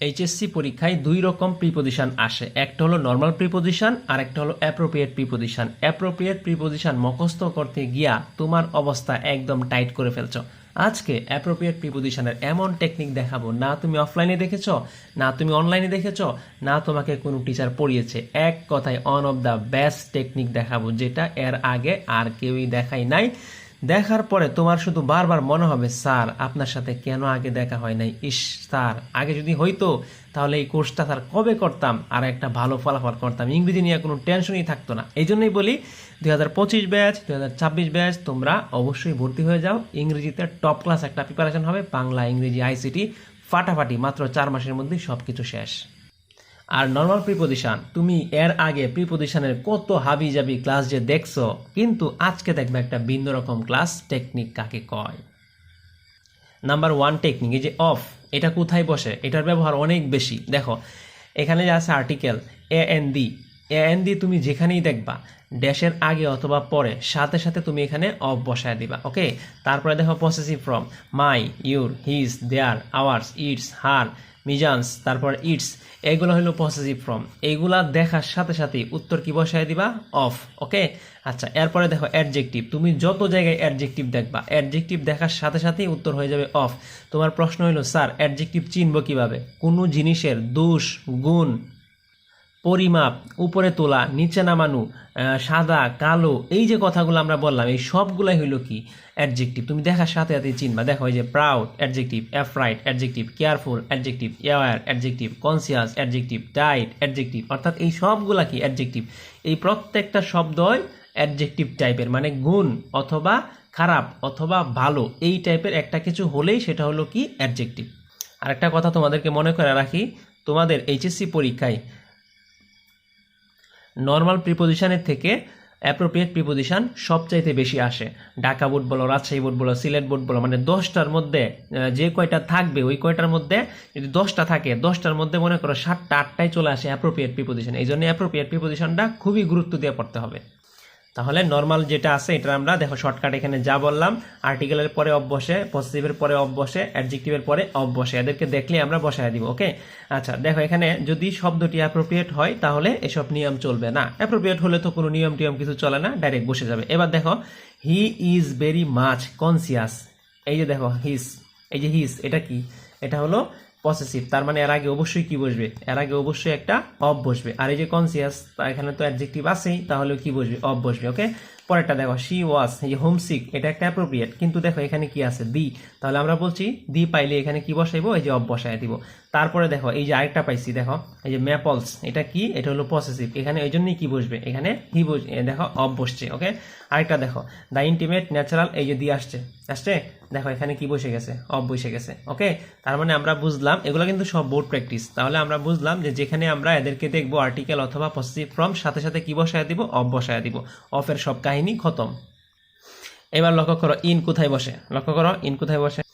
HSC পরীক্ষায় দুই রকম প্রিপোজিশন আসে। একটা হলো নর্মাল প্রিপোজিশন আর একটা হলো অ্যাপ্রোপ্রিয়েট প্রিপোজিশন অ্যাপ্রোপ্রিয়েট প্রিপোজিশন মুখস্থ করতে গিয়া তোমার অবস্থা একদম টাইট করে ফেলছো। আজকে অ্যাপ্রোপ্রিয়েট প্রিপোজিশনের এমন টেকনিক দেখাবো, না তুমি অফলাইনে দেখেছ, না তুমি অনলাইনে দেখেছ, না তোমাকে কোনো টিচার পড়িয়েছে। এক কথায় one of the best technique দেখাবো, যেটা এর আগে আর কেউই দেখাই নাই। দেখার পরে তোমার শুধু বারবার মনে হবে, স্যার, আপনার সাথে কেন আগে দেখা হয় নাই? ইস, স্যার, আগে যদি হইতো, তাহলে এই কোর্সটা স্যার কবে করতাম? আর একটা ভালো ফলাফল করতাম। ইংরেজি নিয়ে কোনো টেনশনই থাকতো না। এই জন্যই বলি, দুই হাজার পঁচিশ ব্যাচ, দুই হাজার ছাব্বিশ ব্যাচ, তোমরা অবশ্যই ভর্তি হয়ে যাও। ইংরেজিতে টপ ক্লাস একটা প্রিপারেশন হবে, বাংলা, ইংরেজি আইসিটি ফাটাফাটি, মাত্র চার মাসের মধ্যেই সব কিছু শেষ। আর নর্মাল প্রিপোজিশন তুমি এর আগে প্রিপোজিশনের কত হাবি জাবি ক্লাস যে দেখছ, কিন্তু আজকে দেখবে একটা ভিন্ন রকম ক্লাস টেকনিক কাকে কয়। নাম্বার ওয়ান টেকনিক এই যে অফ এটা কোথায় বসে? এটার ব্যবহার অনেক বেশি। দেখো, এখানে যে আছে article A N D A N D তুমি যেখানেই দেখবা ড্যাশের আগে অথবা পরে, সাথে সাথে তুমি এখানে অফ বসায় দিবা ওকে তারপরে দেখো possessive from my your his their ours its her মিজান্স, তারপর ইটস, এগুলো হলো পসেসিভ ফর্ম এইগুলা দেখার সাথে সাথে উত্তর কি বসায় দিবা? অফ ওকে আচ্ছা এরপরে দেখো অ্যাডজেক্টিভ তুমি যত জায়গায় অ্যাডজেক্টিভ দেখবা অ্যাডজেক্টিভ দেখার সাথে সাথেই উত্তর হয়ে যাবে অফ তোমার প্রশ্ন হলো, স্যার অ্যাডজেক্টিভ চিনব কীভাবে? কোনো জিনিসের দোষ, গুণ পরিমাপ, উপরে তোলা, নিচে নামানো সাদা, কালো, এই যে কথাগুলো আমরা বললাম, এই সবগুলাই হইল কি? অ্যাডজেক্টিভ তুমি দেখার সাথে সাথে চিনবা। দেখো, এই যে proud adjective afraid adjective careful adjective aware adjective conscious adjective ডাইট অ্যাডজেক্টিভ অর্থাৎ এই সবগুলা কি? অ্যাডজেক্টিভ এই প্রত্যেকটা শব্দই অ্যাডজেক্টিভ টাইপের মানে গুণ অথবা খারাপ অথবা ভালো, এই টাইপের একটা কিছু হলেই সেটা হলো কি? অ্যাডজেক্টিভ আরেকটা কথা তোমাদেরকে মনে করে রাখি, তোমাদের এইচএসসি পরীক্ষায় নর্মাল প্রিপোজিশনের থেকে অ্যাপ্রোপ্রিয়েট প্রিপোজিশন সবচাইতে বেশি আসে। ঢাকা বোর্ড বলো, রাজশাহী বোর্ড বলো, সিলেট বোর্ড বলো মানে দশটার মধ্যে যে কয়টা থাকবে, ওই কয়টার মধ্যে যদি দশটা থাকে, দশটার মধ্যে মনে করো সাতটা, আটটায় চলে আসে অ্যাপ্রোপ্রিয়েট প্রিপোজিশন এই জন্য অ্যাপ্রোপ্রিয়েট প্রিপোজিশনটা খুবই গুরুত্ব দিয়ে পড়তে হবে। তাহলে নর্মাল যেটা আছে এটা আমরা দেখো শর্টকাট এখানে যা বললাম আর্টিকেলের পরে অফ বসে পজিটিভের পরে অফ বসে অ্যাডজেক্টিভের পরে অফ বসে এদেরকে দেখলে আমরা বসায় দিব ওকে আচ্ছা দেখো এখানে যদি শব্দটি অ্যাপ্রোপ্রিয়েট হয়, তাহলে এসব নিয়ম চলবে না। অ্যাপ্রোপ্রিয়েট হলে তো কোনো নিয়ম টিয়ম কিছু চলে না ডাইরেক্ট বসে যাবে। এবার দেখো he is very much conscious এই যে দেখো হিস এই যে হিস এটা কি? এটা হলো পসেসিভ তার মানে এর আগে অবশ্যই কি বসবে? এর আগে অবশ্যই একটা অফ বসবে। আর এই যে কনসিয়াস এখানে তো অ্যাডজেক্টিভ আছেই তাহলে কি বসবে? অফ বসবে ওকে পরেরটা দেখো শি ওয়াজ এই যে হোমসিক এটা একটা অ্যাপ্রোপ্রিয়েট কিন্তু দেখো এখানে কি আছে? দি তাহলে আমরা বলছি দি পাইলে এখানে কি বসাইবো? এই যে অফ বসায় দিব। তারপরে দেখো, এই যে আরেকটা পাইছি, দেখো, এই যে ম্যাপলস এটা কি? এটা হলো পসেসিভ এখানে ওই জন্যই কি বসবে? এখানে হি বস দেখো অফ বসছে ওকে আরেকটা দেখো দ্য ইন্টিমেট ন্যাচারাল এই যে দিয়ে আসছে আসছে? দেখো, এখানে কি বসে গেছে? অফ বসে গেছে ওকে তার মানে আমরা বুঝলাম, এগুলো কিন্তু সব বোর্ড প্র্যাকটিস তাহলে আমরা বুঝলাম যে যেখানে আমরা এদেরকে দেখব আর্টিকেল অথবা পসেসিভ ফর্ম সাথে সাথে কি বসায় দিব? অফ বসায় দিব। অফের সব কাহিনী খতম। এবার লক্ষ্য করো ইন কোথায় বসে? লক্ষ্য করো ইন কোথায় বসে?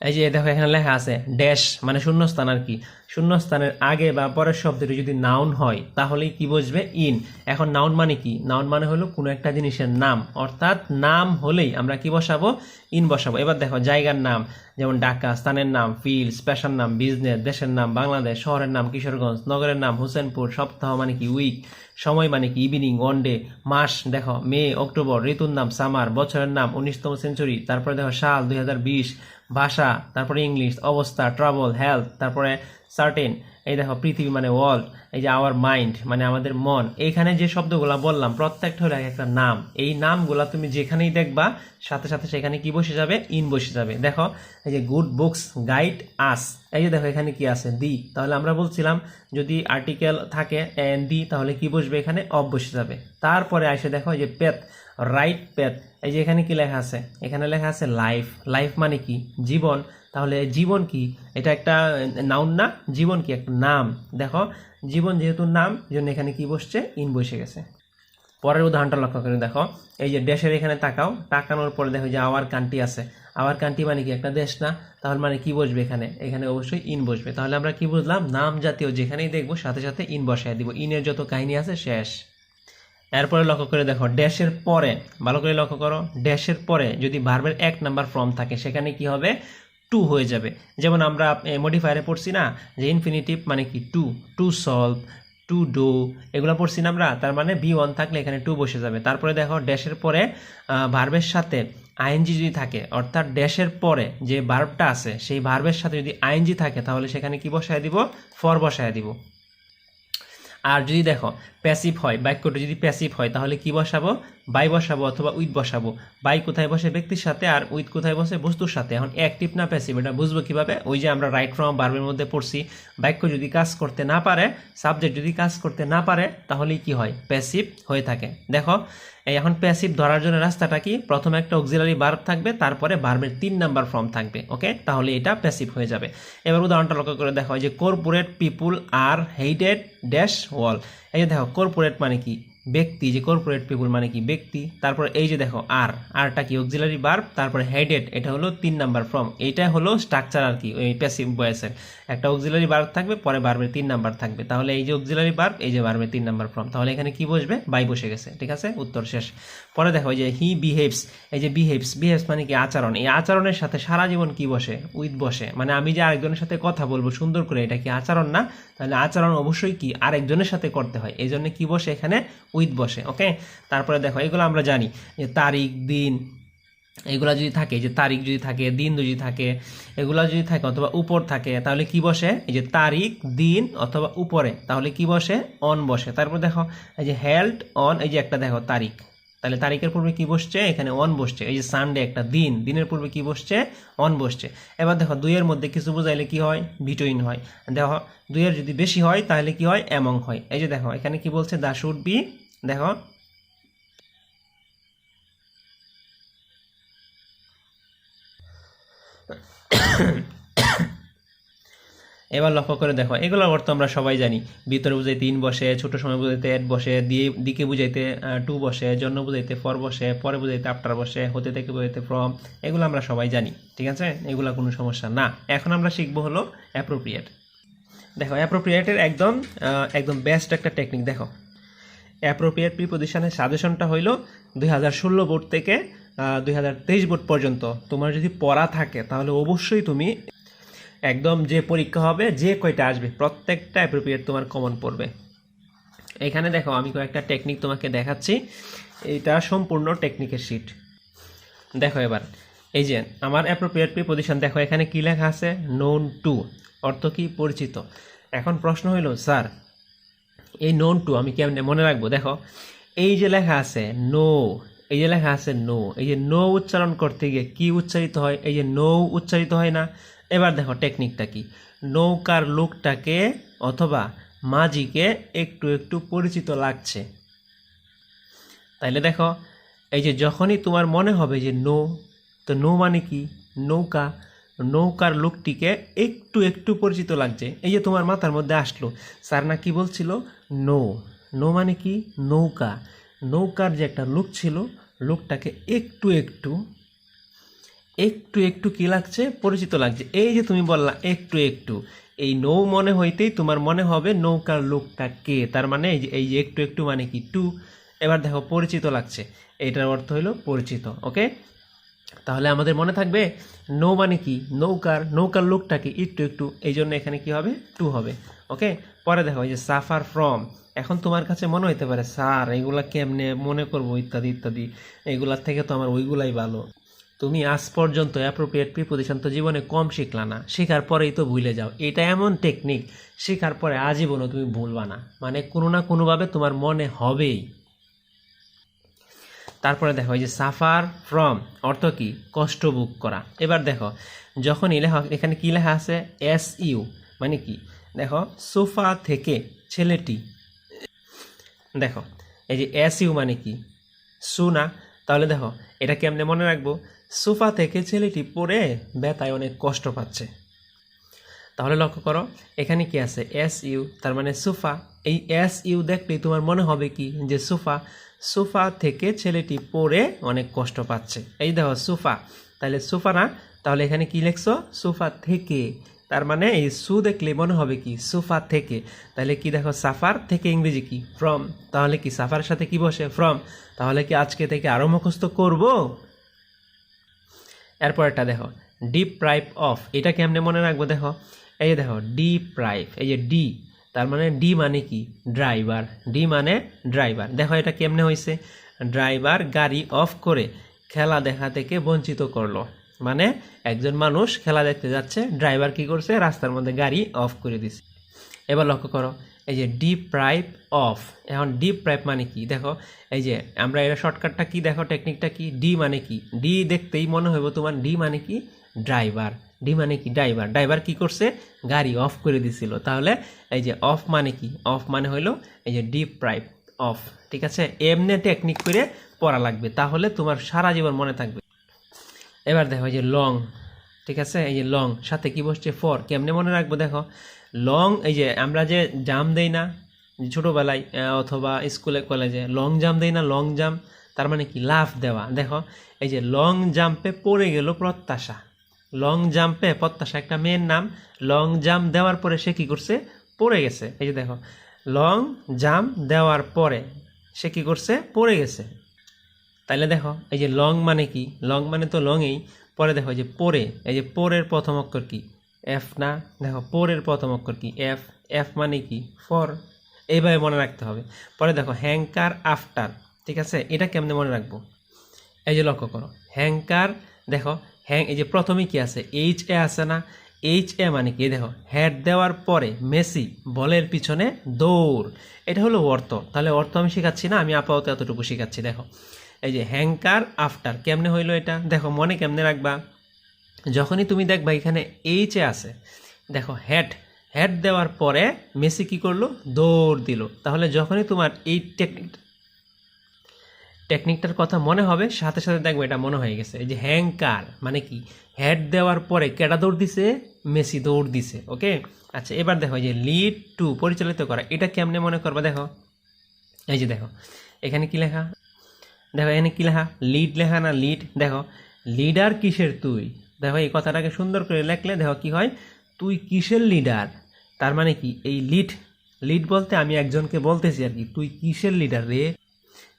এই যে দেখো এখানে লেখা আছে, ড্যাশ মানে শূন্যস্থান আর কি। শূন্যস্থানের আগে বা পরের শব্দটি যদি নাউন হয়, তাহলেই কি বসবে ইন এখন নাউন মানে কি? নাউন মানে হলো কোনো একটা জিনিসের নাম। অর্থাৎ নাম হলেই আমরা কি বসাবো? ইন বসাবো। এবার দেখো, জায়গার নাম, যেমন ঢাকা, স্থানের নাম ফিল্ড স্পেশাল নাম বিজনেস দেশের নাম, বাংলাদেশ, শহরের নাম, কিশোরগঞ্জ, নগরের নাম, হোসেনপুর, সপ্তাহ মানে কি? উইক সময় মানে কি? ইভিনিং ওয়ান ডে মাস, দেখো, মে, অক্টোবর, ঋতুর নাম সামার বছরের নাম, উনিশতম সেঞ্চুরি তারপরে দেখো, সাল, দুই হাজার বিশ ভাষা, তারপরে ইংলিশ অবস্থা ট্রাভেল হেলথ তারপরে সার্টেন এই দেখো পৃথিবী মানে ওয়ার্ল্ড এই যে আওয়ার মাইন্ড মানে আমাদের মন, এইখানে যে শব্দগুলা বললাম, প্রত্যেকটা হলো এক একটা নাম। এই নামগুলো তুমি যেখানেই দেখবা, সাথে সাথে সেখানে কি বসে যাবে? ইন বসে যাবে। দেখো, এই যে গুড বুকস গাইড আস এই যে দেখো, এখানে কি আছে? দি তাহলে আমরা বলছিলাম, যদি আর্টিকেল থাকে দি তাহলে কি বসবে এখানে? অফ বসে যাবে। তারপরে আসে দেখো, এই যে পেত রাইট প্যাথ এই যে এখানে কি লেখা আছে? এখানে লেখা আছে লাইফ লাইফ মানে কি? জীবন। তাহলে জীবন কি? এটা একটা নাউন না? জীবন কি? একটা নাম। দেখো, জীবন যেহেতু নাম জন্য এখানে কি বসছে? ইন বসে গেছে। পরের উদাহরণটা লক্ষ্য করে দেখো। এই যে দেশের এখানে তাকাও। তাকানোর পরে দেখো যে আওয়ার কান্ট্রি আছে। আওয়ার কান্ট্রি মানে কি? একটা দেশ না? তাহলে মানে কি বসবে এখানে? এখানে অবশ্যই ইন বসবে। তাহলে আমরা কি বুঝলাম? নাম জাতীয় যেখানেই দেখব, সাথে সাথে ইন বসায় দিব। ইনের যত কাহিনী আছে, শেষ। এরপরে লক্ষ্য করে দেখো, ড্যাশের পরে, ভালো করে লক্ষ্য করো, ড্যাশের পরে যদি ভার্বের এক নাম্বার ফর্ম থাকে, সেখানে কি হবে? টু হয়ে যাবে। যেমন আমরা মডিফায়ারে পড়ছি না, যে ইনফিনিটিভ মানে কি? To to solve to do এগুলো পড়ছি না আমরা, তার মানে বি ওয়ান থাকলে এখানে টু বসে যাবে। তারপরে দেখো, ড্যাশের পরে ভার্বের সাথে আইএনজি যদি থাকে, অর্থাৎ ড্যাশের পরে যে ভার্বটা আছে, সেই ভার্বের সাথে যদি আইএনজি থাকে, তাহলে সেখানে কি বসায় দিব? ফর বসায় দিব। আর যদি দেখো প্যাসিভ হয় বাক্যটা যদি প্যাসিভ হয় তাহলে কি বসাবো? বাই বসাবো অথবা উইথ বসাবো। বাই কোথায় বসে ব্যক্তির সাথে আর উইথ কোথায় বসে বস্তুর সাথে। এখন অ্যাক্টিভ না প্যাসিভ, এটা বুঝব কীভাবে? ওই যে আমরা রাইট ফ্রম বার্বের মধ্যে পড়ছি, বাক্য যদি কাজ করতে না পারে, সাবজেক্ট যদি কাজ করতে না পারে, তাহলেই কি হয়? প্যাসিভ হয়ে থাকে। দেখো এখন প্যাসিভ ধরার জন্য রাস্তাটা কি? প্রথমে একটা অক্সিলারি বার্ব থাকবে, তারপরে বার্বের তিন নাম্বার ফর্ম থাকবে, ওকে? তাহলে এটা প্যাসিভ হয়ে যাবে। এবার উদাহরণটা লক্ষ্য করে দেখো যে corporate people are hated dash wall এই দেখো কর্পোরেট মানে কি? ব্যক্তি, যে কর্পোরেট পিপুল মানে কি ব্যক্তি, তারপর এই যে দেখো আর আরটা কি অক্সিলারি বার্ব তারপরে হেডেড এটা হলো তিন নাম্বার ফর্ম এটা হলো স্ট্রাকচার আর কি, ওই প্যাসিভ ভয়েসের একটা অক্সিলারি বার্ব থাকবে, পরে বার্বের তিন নাম্বার থাকবে। তাহলে এই যে অক্সিলারি বার্ব এই যে বার্বের তিন নাম্বার ফর্ম তাহলে এখানে কি বসবে? বাই বসে গেছে, ঠিক আছে? উত্তর শেষ। পরে দেখো যে হি বিহেভস এই যে বিহেভস বিহেভস মানে কি আচরণ? এই আচরণের সাথে সারা জীবন কি বসে? উইথ বসে। মানে আমি যে আরেকজনের সাথে কথা বলব, সুন্দর করে, এটা কি আচরণ না? তাহলে আচরণ অবশ্যই কি আরেকজনের সাথে করতে হয়। এই জন্য কি বসে এখানে? উইথ বসে, ওকে? তারপরে দেখো, এগুলো আমরা জানি যে তারিখ, দিন, এগুলা যদি থাকে যে তারিখ যদি থাকে, দিন যদি থাকে, এগুলা যদি থাকে অথবা উপর থাকে, তাহলে কি বসে? এই যে তারিখ, দিন অথবা উপরে, তাহলে কি বসে? অন বসে। তারপর দেখো, এই যে হেল্ড অন এই যে একটা দেখো, তারিখ। তাহলে তারিখের পূর্বে কি বসছে? এখানে অন বসছে। এই যে সানডে একটা দিন, দিনের পূর্বে কি বসছে? অন বসছে। এবার দেখো, দুইয়ের মধ্যে কিছু বোঝাইলে কি হয়? বিটুইন হয়। দেখো, দুইয়ের যদি বেশি হয়, তাহলে কি হয়? এমং হয়। এই যে দেখো, এখানে কি বলছে? দা শুড বি দেখো। এবার লক্ষ্য করে দেখো এগুলোর অর্থ আমরা সবাই জানি। ভিতরে বুঝাইতে ইন বসে, ছোট সময় বুঝাইতে এড বসে, দিয়ে দিকে বুঝাইতে টু বসে, জন্য বুঝাইতে ফর বসে, পরে বুঝাইতে আফটার বসে, হতে থেকে বুঝাইতে ফ্রম, এগুলো আমরা সবাই জানি, ঠিক আছে? এগুলো কোনো সমস্যা না। এখন আমরা শিখব হলো অ্যাপ্রোপ্রিয়েট দেখো অ্যাপ্রোপ্রিয়েটের একদম একদম বেস্ট একটা টেকনিক দেখো। অ্যাপ্রোপ্রিয়েট প্রিপোজিশনের সাজেশনটা হইল দুই হাজার ষোলো বোর্ড থেকে দুই হাজার তেইশ বোর্ড পর্যন্ত। তোমার যদি পড়া থাকে, তাহলে অবশ্যই তুমি একদম যে পরীক্ষা হবে, যে কয়টা আসবে, প্রত্যেকটা অ্যাপ্রোপ্রিয়েট তোমার কমন পড়বে। এখানে দেখো, আমি কয়েকটা টেকনিক তোমাকে দেখাচ্ছি। এটা সম্পূর্ণ টেকনিকের শিট দেখো এবার, এই যে আমার অ্যাপ্রোপ্রিয়েট প্রিপোজিশন দেখো এখানে কী লেখা আছে? নোন টু অর্থ কি? পরিচিত। এখন প্রশ্ন হইল, স্যার, এই নোন টু আমি কেমনে মনে রাখব? দেখো, এই যে লেখা আছে নো এই যে লেখা আছে নো এই যে নো উচ্চারণ করতে গিয়ে কি উচ্চারিত হয়? এই যে নো উচ্চারিত হয় না এবার দেখো টেকনিকটা কি? নৌকার লোকটাকে অথবা মাঝিকে একটু একটু পরিচিত লাগছে। তাইলে দেখো, এই যে যখনই তোমার মনে হবে যে নৌ, তো নৌ মানে কি? নৌকা। নৌকার লোকটিকে একটু একটু পরিচিত লাগছে। এই যে তোমার মাথার মধ্যে আসলো, স্যার না কি বলছিল? নৌ। নৌ মানে কি? নৌকা। নৌকার যে একটা লোক ছিল, লোকটাকে একটু একটু একটু একটু কি লাগছে? পরিচিত লাগছে। এই যে তুমি বললা একটু একটু, এই নৌ মনে হইতেই তোমার মনে হবে নৌকার লোকটা কে? তার মানে এই যে এই যে একটু একটু মানে কি টু? এবার দেখো, পরিচিত লাগছে। এইটার অর্থ হলো পরিচিত, ওকে? তাহলে আমাদের মনে থাকবে নৌ মানে কি? নৌকার নৌকার লোকটাকে একটু একটু এই জন্য এখানে কি হবে? টু হবে, ওকে? পরে দেখো, এই যে সাফার ফ্রম, এখন তোমার কাছে মনে হইতে পারে, স্যার, এগুলা কেমনে মনে করব, ইত্যাদি ইত্যাদি। এগুলার থেকে তো আমার ওইগুলাই ভালো। তুমি আজ পর্যন্ত অ্যাপ্রোপ্রিয়েট প্রিপোজিশন তো জীবনে কম শিখলা না। শেখার পরেই তো ভুলে যাও। এটা এমন টেকনিক শেখার পরে আজীবনও তুমি ভুলবা না। মানে কোনো না কোনোভাবে তোমার মনে হবেই। তারপরে দেখো, এই যে সাফার ফ্রম অর্থ কি? কষ্ট বুক করা। এবার দেখো যখনই লেখা এখানে কি লেখা আছে? এস ইউ মানে কি? দেখো, সোফা থেকে ছেলেটি। দেখো, এই যে এস ইউ মানে কি? সু না তাহলে দেখো, এটা কেমনে মনে রাখব? সোফা থেকে ছেলেটি পড়ে ব্যথায় অনেক কষ্ট পাচ্ছে। তাহলে লক্ষ্য করো, এখানে কি আছে? এস ইউ তার মানে সোফা। এই এস ইউ দেখলেই তোমার মনে হবে কি? যে সোফা সোফা থেকে ছেলেটি পড়ে অনেক কষ্ট পাচ্ছে। এই দেখো, সোফা। তাহলে সোফা না, তাহলে এখানে কি লিখছো? সোফা থেকে তার মানে এই সু দেখলে মনে হবে কি? সোফা থেকে। তাহলে কি দেখো, সাফার থেকে ইংরেজি কি? ফ্রম। তাহলে কি সাফার সাথে কি বসে? ফ্রম। তাহলে কি আজকে থেকে আরও মুখস্থ করব? এরপর একটা দেখো ডিপ্রাইভ অফ। এটা কেমনে মনে রাখব দেখো? এই যে দেখো ডিপ্রাইভ এই যে ডি তার মানে ডি মানে কি? ড্রাইভার। ডি মানে ড্রাইভার। দেখো এটা কেমনে হয়েছে ড্রাইভার গাড়ি অফ করে খেলা দেখা থেকে বঞ্চিত করল। মানে একজন মানুষ খেলা দেখতে যাচ্ছে ড্রাইভার কি করছে? রাস্তার মধ্যে গাড়ি অফ করে দিছে। এবার লক্ষ্য করো, এই যে ডিপ্রাইভ অফ এখন ডিপ্রাইভ মানে কি? দেখো, এই যে আমরা এটা শর্টকাটটা কি? দেখো টেকনিকটা কি? ডি মানে কি? ডি দেখতেই মনে হইব তোমার ডি মানে কি? ড্রাইভার ডি মানে কি? ড্রাইভার ড্রাইভার কি করছে? গাড়ি অফ করে দিছিল। তাহলে এই যে অফ মানে কি? অফ মানে হইল এই যে ডিপ্রাইভ অফ ঠিক আছে? এমনি টেকনিক করে পড়া লাগবে। তাহলে তোমার সারা জীবন মনে থাকবে। এবার দেখো এই যে লং ঠিক আছে? এই যে লং সাথে কি বসছে? ফর কেমনে মনে রাখব দেখো? লং এই যে আমরা যে জাম দেই না ছোটোবেলায় অথবা স্কুলে কলেজে লং জাম দেই না লং জাম তার মানে কি? লাফ দেওয়া। দেখো, এই যে লং জাম্পে পড়ে গেল প্রত্যাশা। লং জাম্পে প্রত্যাশা একটা মেয়ের নাম লং জাম্প দেওয়ার পরে সে কি করছে? পড়ে গেছে। এই যে দেখো লং জাম্প দেওয়ার পরে সে কি করছে? পড়ে গেছে। তাইলে দেখো, এই যে লং মানে কি? লং মানে তো লংই। পরে দেখো যে পরে, এই যে পরের প্রথম অক্ষর কি? এফ না? দেখো, পরের প্রথম অক্ষর কি? এফ এফ মানে কি? ফর এইভাবে মনে রাখতে হবে। পরে দেখো হ্যাঙ্কার আফটার। ঠিক আছে? এটা কেমনে মনে রাখব? এই যে লক্ষ্য করো হ্যাঙ্কার দেখো, হ্যাং, এই যে প্রথমে কি আছে? এইচ এ আছে না? এইচ এ মানে কি? দেখো হেড দেওয়ার পরে মেসি, বলের পিছনে দৌড়। এটা হলো অর্থ। তাহলে অর্থ আমি শেখাচ্ছি না, আমি আপাতত এতটুকু শেখাচ্ছি, দেখো। এই যে হ্যাঙ্কার আফটার কেমনে হইল এটা? দেখো, মনে কেমনে রাখবা? যখনই তুমি দেখবা এখানে এইচ এ আছে, দেখো হেড হ্যাট দেওয়ার পরে মেসি কি করল? দৌড় দিল। তাহলে যখনই তোমার এই টেকনিক টেকনিকটার কথা মনে হবে, সাথে সাথে দেখব এটা মনে হয়ে গেছে। এই যে হ্যাংকার মানে কি? হেড দেওয়ার পরে কেটা দৌড় দিছে? মেসি দৌড় দিছে ওকে আচ্ছা এবার দেখো, এই যে লিড টু পরিচালিত করা, এটা কেমনে মনে করবা? দেখো, এই যে দেখো, এখানে কি লেখা? দেখো, এখানে কি লেখা? লিড লেখা না লিড দেখো লিডার কিসের তুই? দেখো, এই কথাটাকে সুন্দর করে লেখলে দেখো কি হয়? তুই কিসের লিডার তার মানে কি? এই লিড লিড বলতে আমি একজনকে বলতেছি আর কি, তুই কিসের লিডার রে?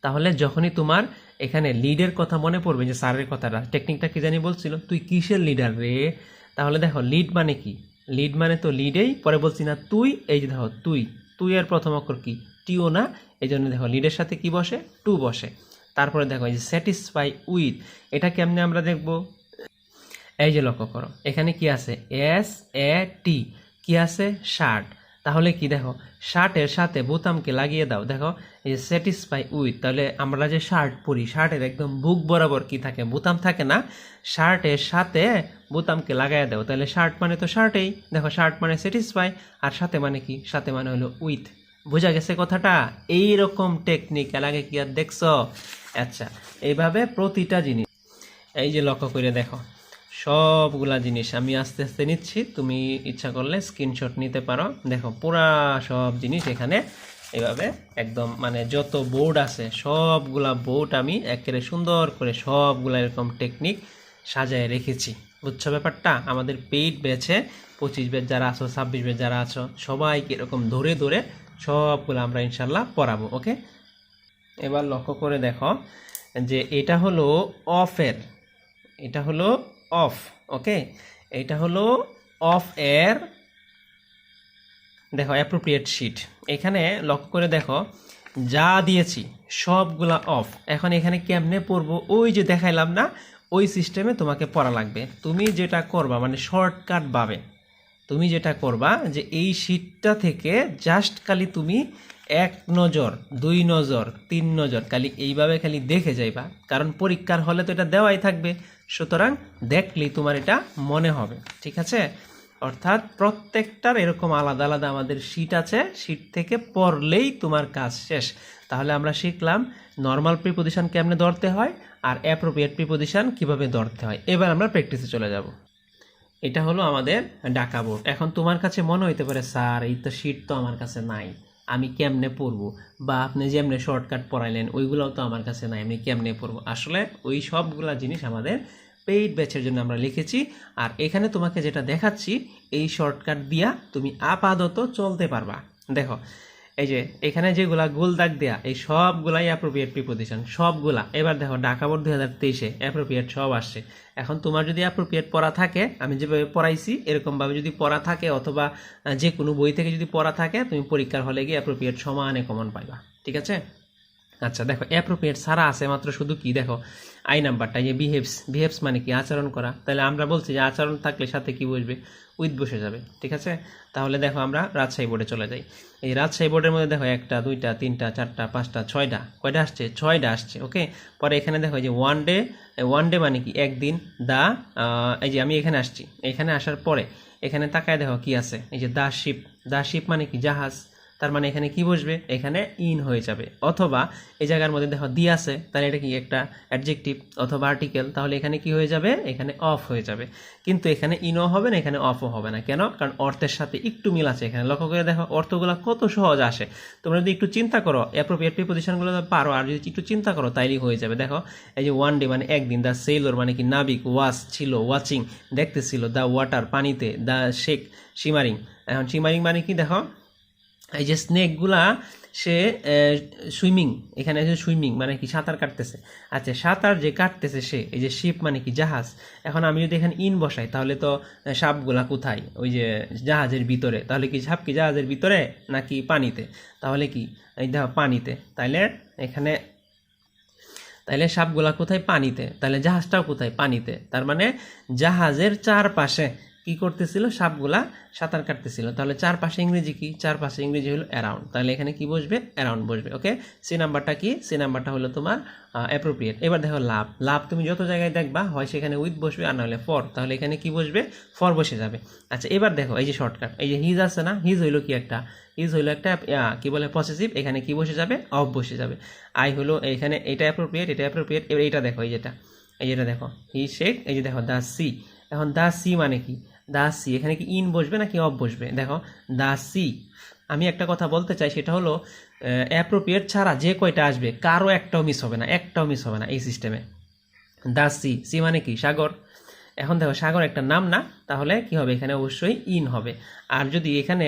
তাহলে যখনই তোমার এখানে লিডের কথা মনে পড়বে, যে স্যারের কথাটা টেকনিকটা কি জানি বলছিল? তুই কিসের লিডার রে? তাহলে দেখো লিড মানে কি? লিড মানে তো লিডেই পরে বলছি না তুই, এই যে দেখো, তুই। তুই এর প্রথম অক্ষর কি? টিও না, এই জন্য দেখো লিডের সাথে কি বসে? টু বসে। তারপরে দেখো এই যে স্যাটিসফাই উইথ এটা কেমনে আমরা দেখব? এই যে লক্ষ্য করো, এখানে কি আছে? এস এ টি কি আছে? শার্ট তাহলে কি দেখো শার্টের সাথে বোতামকে লাগিয়ে দাও। দেখো, এই স্যাটিসফাই উইথ তাহলে আমরা যে শার্ট পরি শার্টের একদম বুক বরাবর কি থাকে? বোতাম থাকে না? শার্টের সাথে বোতামকে লাগাই দাও। তাহলে শার্ট মানে তো শার্টেই দেখো শার্ট মানে স্যাটিসফাই আর সাথে মানে কি? সাথে মানে হলো উইথ বোঝা গেছে কথাটা? এই রকম টেকনিক আগে কি আর দেখছ? আচ্ছা এইভাবে প্রতিটা জিনিস, এই যে লক্ষ্য করে দেখো, সবগুলা জিনিস আমি আস্তে আস্তে নিচ্ছি, তুমি ইচ্ছা করলে স্ক্রিনশট নিতে পারো। দেখো, পুরা সব জিনিস এখানে এভাবে একদম মানে যত বোর্ড আছে, সবগুলা বোর্ড আমি একেবারে সুন্দর করে সবগুলা এরকম টেকনিক সাজায় রেখেছি। বুঝছ ব্যাপারটা? আমাদের পেইড বেছে পঁচিশ বেচ যারা আছো, ছাব্বিশ বেচ যারা আছো, সবাইকে এরকম ধরে ধরে সবগুলো আমরা ইনশাল্লাহ পড়াবো, ওকে? এবার লক্ষ্য করে দেখো যে এটা হলো অফের, এটা হলো অফ, ওকে? এটা হলো অফ এর, দেখো অ্যাপ্রোপ্রিয়েট শিট এখানে লক্ষ্য করে দেখো, যা দিয়েছি, সবগুলা অফ। এখন এখানে কেমনে পড়ব? ওই যে দেখাইলাম না, ওই সিস্টেমে তোমাকে পড়া লাগবে। তুমি যেটা করবা মানে শর্টকাট পাবে তুমি যেটা করবা, যে এই শীটটা থেকে জাস্ট খালি তুমি এক নজর, দুই নজর, তিন নজর, খালি এইভাবে খালি দেখে যাইবা। কারণ পরীক্ষার হলে তো এটা দেওয়াই থাকবে। সুতরাং দেখলেই তোমার এটা মনে হবে, ঠিক আছে? অর্থাৎ প্রত্যেকটার এরকম আলাদা আলাদা আমাদের শীট আছে শীট থেকে পড়লেই তোমার কাজ শেষ। তাহলে আমরা শিখলাম নর্মাল প্রিপোজিশন কেমনে ধরতে হয় আর অ্যাপ্রোপ্রিয়েট প্রিপোজিশন কীভাবে ধরতে হয়। এবার আমরা প্র্যাকটিসে চলে যাব। এটা হলো আমাদের ডাকা বোর্ড। এখন তোমার কাছে মনে হইতে পারে, স্যার, এই তো শীট তো আমার কাছে নাই। আমি কেমনে পড়ব বা আপনি যেমনে শর্টকাট পড়াইলেন ওইগুলোও তো আমার কাছে নাই, আমি কেমনে পড়ব আসলে ওই সবগুলা জিনিস আমাদের পেইড ব্যাচের জন্য আমরা লিখেছি। আর এখানে তোমাকে যেটা দেখাচ্ছি, এই শর্টকাট দিয়া তুমি আপাতত চলতে পারবা। দেখো এই যে, এখানে যেগুলা গোল দাগ দেয়া, এই সবগুলাই অ্যাপ্রোপ্রিয়েট প্রিপোজিশন সবগুলা। এবার দেখো, ঢাকা বোর্ড দুই হাজার তেইশে অ্যাপ্রোপ্রিয়েট সব আসছে। এখন তোমার যদি অ্যাপ্রোপ্রিয়েট পড়া থাকে, আমি যেভাবে পড়াইছি, এরকমভাবে যদি পড়া থাকে, অথবা যে কোনো বই থেকে যদি পড়া থাকে, তুমি পরীক্ষার হলে গিয়ে অ্যাপ্রোপ্রিয়েট সমানে কমন পাইবা। ঠিক আছে? আচ্ছা দেখো অ্যাপ্রোপ্রিয়েট সারা আছে, মাত্র শুধু কি? দেখো আই নাম্বারটা যে বিহেভস বিহেভস মানে কি? আচরণ করা। তাহলে আমরা বলছি যে আচরণ থাকলে সাথে কি বসবে? উইথ বসে যাবে, ঠিক আছে? তাহলে দেখো, আমরা রাজশাহী বোর্ডে চলে যাই। এই রাজশাহী বোর্ডের মধ্যে দেখো, একটা, দুইটা, তিনটা, চারটা, পাঁচটা, ছয়টা, কয়টা আসছে? ছয়টা আসছে ওকে পরে এখানে দেখো যে ওয়ান ডে ওয়ান ডে মানে কি? একদিন দা এই যে আমি এখানে আসছি। এখানে আসার পরে, এখানে তাকায় দেখো, কি আছে? এই যে দা শিপ দা শিপ মানে কি? জাহাজ। তার মানে এখানে কি বসবে? এখানে ইন হয়ে যাবে। অথবা এই জায়গার মধ্যে দেখো দি আছে, তাহলে এটা কি একটা অ্যাডজেক্টিভ অথবা আর্টিকেল তাহলে এখানে কি হয়ে যাবে? এখানে অফ হয়ে যাবে। কিন্তু এখানে ইনও হবে না, এখানে অফও হবে না। কেন? কারণ অর্থের সাথে একটু মিল আছে এখানে। লক্ষ্য করে দেখো, অর্থগুলো কত সহজ আসে। তোমরা যদি একটু চিন্তা করো অ্যাপ্রোপ্রিয়েট প্রিপোজিশনগুলো পারো, আর যদি একটু চিন্তা করো তাইলেই হয়ে যাবে। দেখো, এই যে ওয়ান ডে মানে একদিন দ্য সেলর মানে কি নাবিক ওয়াচ ছিল ওয়াচিং দেখতেছিল দ্য ওয়াটার পানিতে দ্য শেক শিমারিং এখন শিমারিং মানে কি দেখো? এই যে স্নেকগুলা সে সুইমিং এখানে আছে সুইমিং মানে কি, সাঁতার কাটতেছে। আচ্ছা সাঁতার যে কাটতেছে সে, এই যে শিপ মানে কি, জাহাজ, এখন আমি যদি এখানে ইন বসাই, তাহলে তো সাপগুলা কোথায়? ওই যে জাহাজের ভিতরে। তাহলে কি সাপ কি জাহাজের ভিতরে, নাকি পানিতে? তাহলে কি, এই দেখো, পানিতে। তাইলে এখানে তাহলে সাপগুলা কোথায়? পানিতে। তাহলে জাহাজটাও কোথায়? পানিতে। তার মানে জাহাজের চারপাশে কি করতেছিল? সাপগুলা সাঁতার কাটতেছিল। তাহলে চারপাশে ইংরেজি কি? চারপাশে ইংরেজি হলো অ্যারাউন্ড তাহলে এখানে কি বসবে? অ্যারাউন্ড বসবে ওকে সি নাম্বারটা কি? সি নাম্বারটা হলো তোমার অ্যাপ্রোপ্রিয়েট এবার দেখো লাভ। লাভ তুমি যত জায়গায় দেখবা, হয় সেখানে উইথ বসবে আর নাহলে ফর তাহলে এখানে কি বসবে? ফর বসে যাবে। আচ্ছা এবার দেখো, এই যে শর্টকাট এই যে হিজ আছে না? হিজ হইল কি একটা? হিজ হইল একটা কি বলে পসেসিভ এখানে কি বসে যাবে? অফ বসে যাবে। আই হলো এখানে এটা অ্যাপ্রোপ্রিয়েট এটা অ্যাপ্রোপ্রিয়েট এবার এইটা দেখো, এই যেটা এই যেটা দেখো। হি শেখ এই যে দেখো দা সি এখন দা সি মানে কি? দা সি এখানে কি ইন বসবে নাকি অফ বসবে? দেখো দা সি আমি একটা কথা বলতে চাই, সেটা হলো অ্যাপ্রোপ্রিয়েট ছাড়া যে কয়টা আসবে, কারও একটাও মিস হবে না, একটাও মিস হবে না এই সিস্টেমে দা সি সি মানে কি? সাগর। এখন দেখো, সাগর একটা নাম না, তাহলে কি হবে? এখানে অবশ্যই ইন হবে। আর যদি এখানে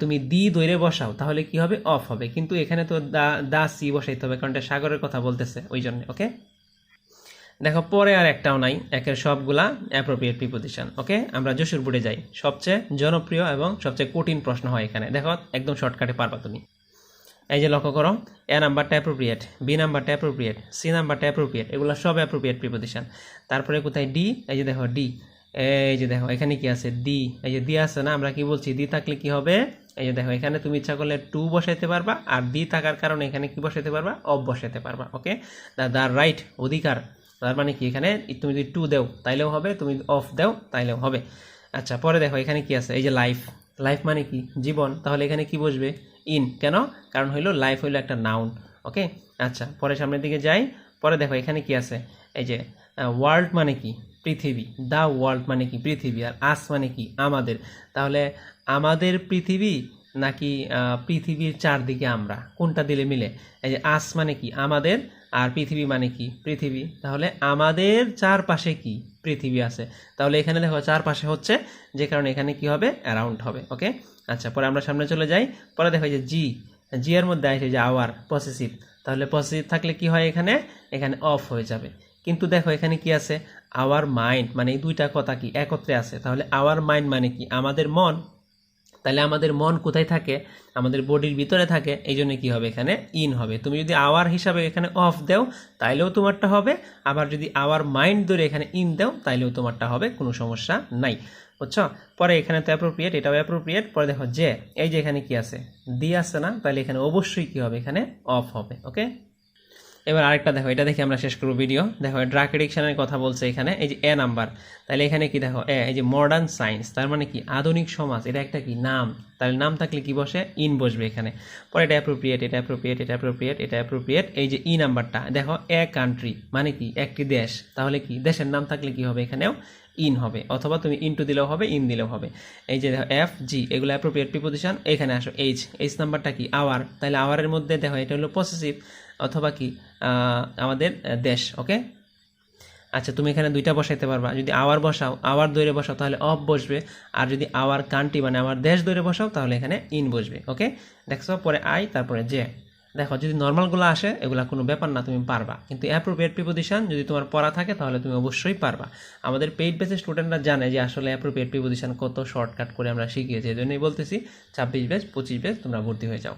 তুমি দি দৈরে বসাও, তাহলে কি হবে? অফ হবে। কিন্তু এখানে তো দা দা সি বসাইতে হবে, কারণ এটা সাগরের কথা বলতেছে, ওই জন্য ওকে দেখো, পরে আর একটাও নাই। একের সবগুলা অ্যাপ্রোপ্রিয়েট প্রিপোজিশন ওকে আমরা যশোর বোর্ডে যাই। সবচেয়ে জনপ্রিয় এবং সবচেয়ে কঠিন প্রশ্ন হয় এখানে। দেখো, একদম শর্টকাটে পারবা তুমি। এই যে লক্ষ্য করো, এ নাম্বারটা অ্যাপ্রোপ্রিয়েট বি নাম্বারটা অ্যাপ্রোপ্রিয়েট সি নাম্বারটা অ্যাপ্রোপ্রিয়েট এগুলো সব অ্যাপ্রোপ্রিয়েট প্রিপোজিশন তারপরে কোথায় ডি? এই যে দেখো, ডি। এই যে দেখো, এখানে কি আছে? ডি। এই যে ডি আছে না, আমরা কি বলছি? ডি থাকলে কি হবে? এই যে দেখো, এখানে তুমি ইচ্ছা করলে টু বসাইতে পারবা, আর ডি থাকার কারণে এখানে কি বসাইতে পারবা? অফ বসাইতে পারবা ওকে দা রাইট, অধিকার। তার মানে কি? এখানে তুমি যদি টু দেও, তাইলেও হবে। তুমি অফ দেও, তাইলেও হবে। আচ্ছা পরে দেখো, এখানে কি আছে? এই যে লাইফ লাইফ মানে কি? জীবন। তাহলে এখানে কি বসবে? ইন কেন? কারণ হইল লাইফ হইল একটা নাউন ওকে আচ্ছা পরে সামনের দিকে যাই। পরে দেখো, এখানে কি আছে? এই যে ওয়ার্ল্ড মানে কি? পৃথিবী। দা ওয়ার্ল্ড মানে কি? পৃথিবী। আর আস মানে কি? আমাদের। তাহলে আমাদের পৃথিবী নাকি পৃথিবীর চারদিকে আমরা? কোনটা দিলে মিলে? এই যে আস মানে কি? আমাদের আর পৃথিবী মানে কি? পৃথিবী। তাহলে আমাদের চারপাশে কি? পৃথিবী আছে। তাহলে এখানে দেখো চারপাশে হচ্ছে যে কারণে এখানে কি হবে? অ্যারাউন্ড হবে ওকে আচ্ছা পরে আমরা সামনে চলে যাই। পরে দেখো যে জি জি এর মধ্যে আসে যে আওয়ার পসেসিভ তাহলে পসেসিভ থাকলে কি হয় এখানে? এখানে অফ হয়ে যাবে। কিন্তু দেখো এখানে কি আছে? আওয়ার মাইন্ড মানে এই দুইটা কথা কি একত্রে আছে? তাহলে আওয়ার মাইন্ড মানে কি? আমাদের মন তাহলে আমাদের মন কোথায় থাকে? আমাদের বডির ভিতরে থাকে। এই জন্য কী হবে এখানে? ইন হবে। তুমি যদি আওয়ার হিসাবে এখানে অফ দেও, তাইলেও তোমারটা হবে। আবার যদি আওয়ার মাইন্ড ধরে এখানে ইন দেও, তাইলেও তোমারটা হবে। কোনো সমস্যা নাই। বুঝছ? পরে এখানে তো অ্যাপ্রোপ্রিয়েট এটাও অ্যাপ্রোপ্রিয়েট পরে দেখো যে, এই যে এখানে কি আছে? দি আছে না? তাহলে এখানে অবশ্যই কি হবে? এখানে অফ হবে। ওকে এবার আরেকটা দেখো, এটা দেখে আমরা শেষ করব ভিডিও দেখো ড্রাগ এডিকশনের কথা বলছে এখানে, এই যে এ নাম্বার তাহলে এখানে কি দেখো, এ, এই যে মডার্ন সায়েন্স তার মানে কি? আধুনিক সমাজ, এটা একটা কি? নাম। তাহলে নাম থাকলে কি বসে? ইন বসবে এখানে। পরে এটা অ্যাপ্রোপ্রিয়েট এটা অ্যাপ্রোপ্রিয়েট এটা অ্যাপ্রোপ্রিয়েট এটা অ্যাপ্রোপ্রিয়েট এই যে ই নাম্বারটা দেখো এ কান্ট্রি মানে কি? একটি দেশ। তাহলে কি? দেশের নাম থাকলে কি হবে এখানেও? ইন হবে, অথবা তুমি ইনটু দিলেও হবে ইন দিলেও হবে। এই যে দেখো এফ জি এগুলো অ্যাপ্রোপ্রিয়েট প্রিপোজিশন এখানে আসো এইচ এইচ নাম্বারটা কি? আওয়ার তাহলে আওয়ারের মধ্যে দেখো, এটা হলো পসেসিভ অথবা কি? আমাদের দেশ ওকে আচ্ছা তুমি এখানে দুইটা বসাইতে পারবা। যদি আওয়ার বসাও আওয়ার দৈরে বসাও, তাহলে অফ বসবে। আর যদি আওয়ার কান্ট্রি মানে আমার দেশ দৈরে বসাও, তাহলে এখানে ইন বসবে ওকে দেখছ? পরে আই তারপরে জে দেখো, যদি নর্মালগুলো আসে, এগুলা কোনো ব্যাপার না, তুমি পারবা। কিন্তু অ্যাপ্রোপ্রিয়েট প্রিপোজিশন যদি তোমার পড়া থাকে, তাহলে তুমি অবশ্যই পারবা। আমাদের পেইড বেসের স্টুডেন্টরা জানে যে আসলে অ্যাপ্রোপ্রিয়েট প্রিপোজিশন কত শর্টকাট করে আমরা শিখিয়েছি, এই জন্যই বলতেছি, ছাব্বিশ বেজ পঁচিশ বেজ তোমরা ভর্তি হয়ে যাও।